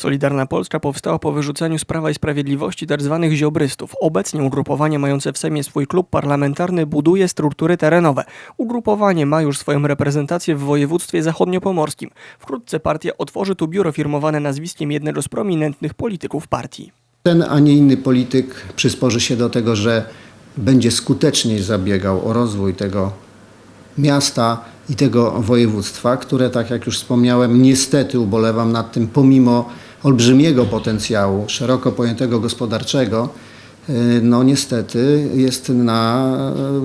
Solidarna Polska powstała po wyrzuceniu z Prawa i Sprawiedliwości tzw. ziobrystów. Obecnie ugrupowanie mające w Sejmie swój klub parlamentarny buduje struktury terenowe. Ugrupowanie ma już swoją reprezentację w województwie zachodniopomorskim. Wkrótce partia otworzy tu biuro firmowane nazwiskiem jednego z prominentnych polityków partii. Ten, a nie inny polityk przysporzy się do tego, że będzie skuteczniej zabiegał o rozwój tego miasta i tego województwa, które, tak jak już wspomniałem, niestety ubolewam nad tym, pomimo olbrzymiego potencjału, szeroko pojętego gospodarczego, yy, no niestety jest na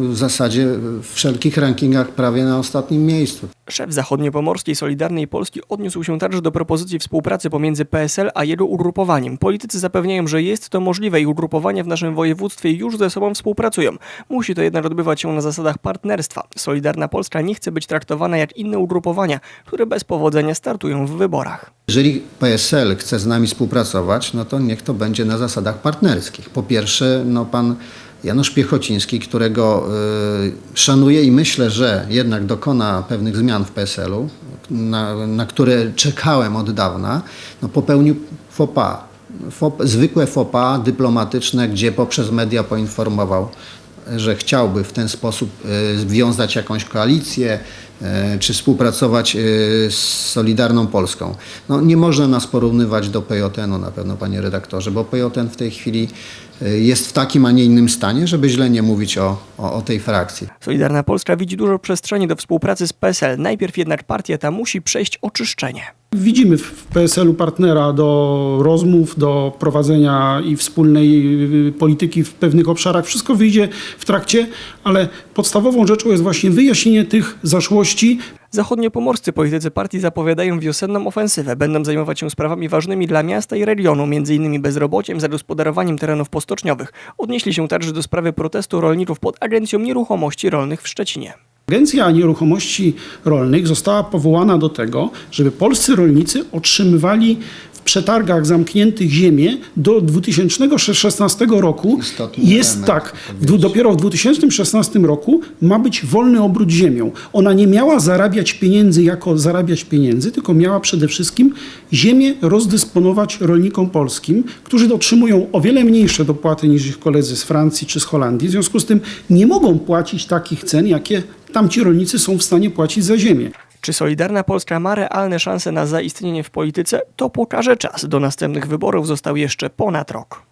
w zasadzie w wszelkich rankingach prawie na ostatnim miejscu. Szef zachodniopomorskiej Solidarnej Polski odniósł się także do propozycji współpracy pomiędzy PSL a jego ugrupowaniem. Politycy zapewniają, że jest to możliwe i ugrupowania w naszym województwie już ze sobą współpracują. Musi to jednak odbywać się na zasadach partnerstwa. Solidarna Polska nie chce być traktowana jak inne ugrupowania, które bez powodzenia startują w wyborach. Jeżeli PSL chce z nami współpracować, no to niech to będzie na zasadach partnerskich. Po pierwsze, no pan Janusz Piechociński, którego y, szanuję i myślę, że jednak dokona pewnych zmian w PSL-u, na, na które czekałem od dawna, no popełnił pas. Fop, zwykłe pas dyplomatyczne, gdzie poprzez media poinformował, że chciałby w ten sposób y, wiązać jakąś koalicję, y, czy współpracować y, z Solidarną Polską. No, nie można nas porównywać do PJN-u na pewno, panie redaktorze, bo PJN w tej chwili jest w takim, a nie innym stanie, żeby źle nie mówić o, o, o tej frakcji. Solidarna Polska widzi dużo przestrzeni do współpracy z PSL. Najpierw jednak partia ta musi przejść oczyszczenie. Widzimy w PSL-u partnera do rozmów, do prowadzenia i wspólnej y, polityki w pewnych obszarach. Wszystko wyjdzie w trakcie, ale podstawową rzeczą jest właśnie wyjaśnienie tych zaszłości, Zachodniopomorscy politycy partii zapowiadają wiosenną ofensywę. Będą zajmować się sprawami ważnymi dla miasta i regionu, m.in. bezrobociem, zagospodarowaniem terenów postoczniowych. Odnieśli się także do sprawy protestu rolników pod Agencją Nieruchomości Rolnych w Szczecinie. Agencja Nieruchomości Rolnych została powołana do tego, żeby polscy rolnicy otrzymywali przetargach zamkniętych ziemię do 2016 roku. Istotny Jest element, tak, w, dopiero w 2016 roku ma być wolny obrót ziemią. Ona nie miała zarabiać pieniędzy jako zarabiać pieniędzy, tylko miała przede wszystkim ziemię rozdysponować rolnikom polskim, którzy otrzymują o wiele mniejsze dopłaty niż ich koledzy z Francji czy z Holandii. W związku z tym nie mogą płacić takich cen, jakie tamci rolnicy są w stanie płacić za ziemię. Czy Solidarna Polska ma realne szanse na zaistnienie w polityce? To pokaże czas. Do następnych wyborów został jeszcze ponad rok.